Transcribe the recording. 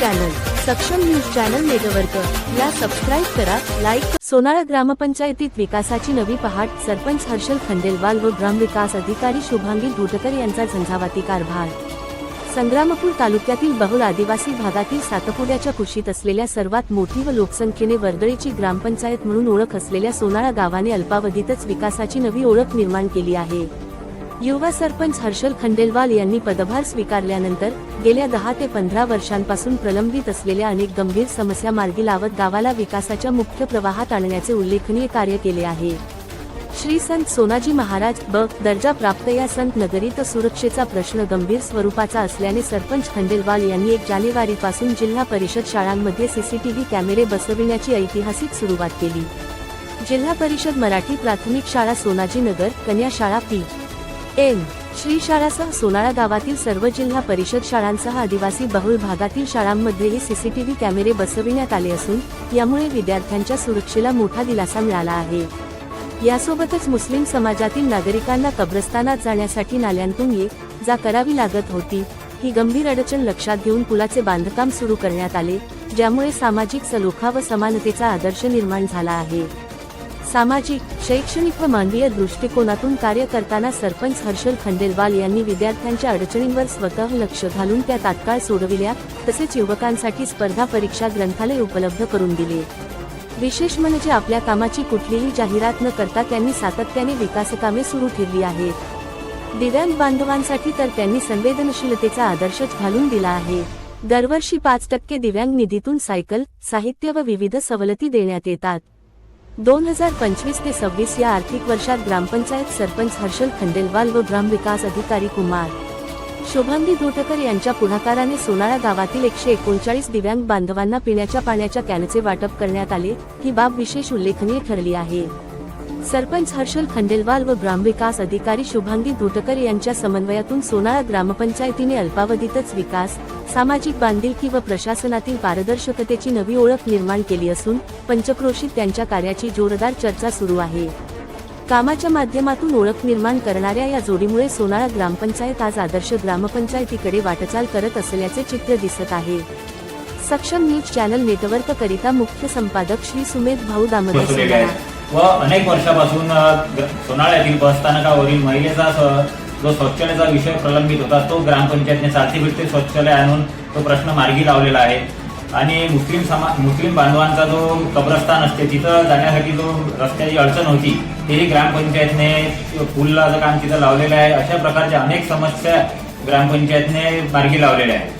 Channel Saksham news channel network. या subscribe करा like Sonala ग्रामपंचायतीत विकासाची नवी पहाट सरपंच हर्षल खंडेलवाल व ग्रामविकास अधिकारी शुभांगी घोटकर यांचा झंझावाती कारभार. संग्रामपूर तालुक्यातील बहुल आदिवासी भागातील सातपुड्याच्या कुशीत असलेल्या सर्वात मोठी व लोकसंख्येने वर्दळीची ग्रामपंचायत म्हणून ओळख असलेल्या सोनाळा गावाने अल्पावधीतच विकासाची नवी ओळख निर्माण केली आहे. युवा सरपंच हर्षल खंडेलवाल यांनी पदभार स्वीकारल्यानंतर गेल्या दहा ते पंधरा वर्षांपासून प्रलंबित असलेल्या अनेक गंभीर समस्या मार्गी लावत गावाला विकासाच्या मुख्य प्रवाहात आणण्याचे उल्लेखनीय कार्य केले आहे. श्री संत सोनाजी महाराज ब. दर्जा प्राप्त या संत नगरीत सुरक्षेचा प्रश्न गंभीर स्वरूपाचा असल्याने सरपंच खंडेलवाल यांनी एक जानेवारीपासून जिल्हा परिषद शाळांमध्ये सीसीटीव्ही कॅमेरे बसविण्याची ऐतिहासिक सुरुवात केली. जिल्हा परिषद मराठी प्राथमिक शाळा सोनाजी नगर कन्या शाळा पी. एम श्री शाळासह सोनाळा गावातील सर्व जिल्हा परिषद शाळांसह आदिवासी बहुल भागातील शाळांमध्येही सीसीटीव्ही कॅमेरे बसविण्यात आले असून यामुळे विद्यार्थ्यांच्या सुरक्षेला मोठा दिलासा मिळाला आहे. यासोबतच मुस्लिम समाजातील नागरिकांना कब्रस्तानात जाण्यासाठी नाल्यांतून ये जा करावी लागत होती. ही गंभीर अडचण लक्षात घेऊन पुलाचे बांधकाम सुरू करण्यात आले ज्यामुळे सामाजिक सलोखा व समानतेचा आदर्श निर्माण झाला आहे. सामाजिक शैक्षणिक व मानवीय दृष्टिकोनातून कार्य करताना सरपंच हर्षल खंडेलवाल यांनी विद्यार्थ्यांच्या अडचणींवर स्वतः लक्ष घालून त्या तात्काळ सोडविल्या तसेच युवकांसाठी स्पर्धा परीक्षा ग्रंथालय उपलब्ध करून दिले. विशेष म्हणजे आपल्या कामाची कुठलीही जाहिरात न करता त्यांनी सातत्याने विकासकामे सुरू ठेवली आहेत. दिव्यांग बांधवांसाठी तर त्यांनी संवेदनशीलतेचा आदर्शच घालून दिला आहे. दरवर्षी पाच टक्के दिव्यांग निधीतून सायकल साहित्य व विविध सवलती देण्यात येतात. दोन हजार पंचवीस ते सव्वीस या आर्थिक वर्षात ग्रामपंचायत सरपंच हर्षल खंडेलवाल व ग्रामविकास अधिकारी कुमार शोभांगी धोटकर यांच्या पुढाकाराने सोनाळा गावातील एकशे एकोणचाळीस दिव्यांग बांधवांना पिण्याच्या पाण्याच्या कॅनचे वाटप करण्यात आले. ही बाब विशेष उल्लेखनीय ठरली आहे. सरपंच हर्षल खंडेलवाल व ग्रामविकास अधिकारी शुभांगी घोटकर यांच्या समन्वयातून सोनाळा ग्रामपंचायतीने अल्पावधीतच विकास सामाजिक बांधिलकी व प्रशासनातील पारदर्शकतेची नवी ओळख निर्माण केली असून पंचक्रोशीत त्यांच्या कार्याची जोरदार चर्चा सुरू आहे. कामाच्या माध्यमातून ओळख निर्माण करणाऱ्या या जोडीमुळे सोनाळा ग्रामपंचायत आज आदर्श ग्रामपंचायतीकडे वाटचाल करत असल्याचे चित्र दिसत आहे. सक्षम न्यूज चॅनल नेटवर्क करिता मुख्य संपादक श्री सुमेध भाऊ दामोदर व अनेक वर्षापासून ग- सोनाळ्यातील बसस्थानकावरील महिलेचा जो शौचालयाचा विषय प्रलंबित होता तो ग्रामपंचायतने सातत्याने शौचालय आणून तो प्रश्न मार्गी लावलेला आहे. आणि मुस्लिम समा मुस्लिम बांधवांचा जो कब्रस्तान असते तिथं जाण्यासाठी जो रस्त्याची अडचण होती तेही ग्रामपंचायतने पुलाचं काम तिथं लावलेलं आहे. अशा प्रकारच्या अनेक समस्या ग्रामपंचायतने मार्गी लावलेल्या आहेत.